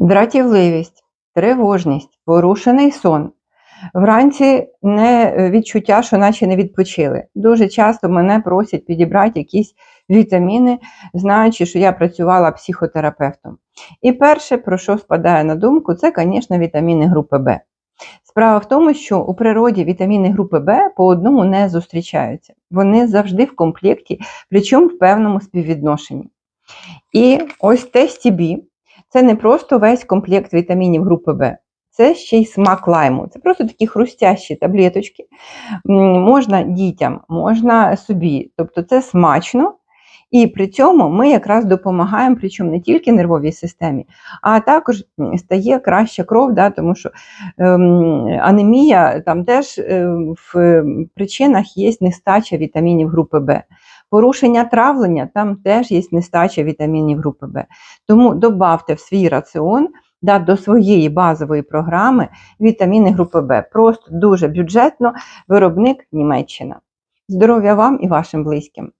дратівливість, тривожність, порушений сон. Вранці не е, відчуття, що наче не відпочили. Дуже часто мене просять підібрати якісь вітаміни, знаючи, що я працювала психотерапевтом. І перше, про що спадає на думку, це, звісно, вітаміни групи Б. Справа в тому, що у природі вітаміни групи Б по одному не зустрічаються. Вони завжди в комплекті, причому в певному співвідношенні. І ось тестібі це не просто весь комплект вітамінів групи Б, це ще й смак лайму. Це просто такі хрустящі таблеточки. Можна дітям, можна собі. Тобто це смачно. І при цьому ми якраз допомагаємо, причому не тільки нервовій системі, а також стає краща кров, да, тому що ем, анемія там теж е, в причинах є нестача вітамінів групи Б. Порушення травлення, там теж є нестача вітамінів групи Б. Тому додавте в свій раціон да, до своєї базової програми вітаміни групи Б. Просто дуже бюджетно, виробник Німеччина. Здоров'я вам і вашим близьким!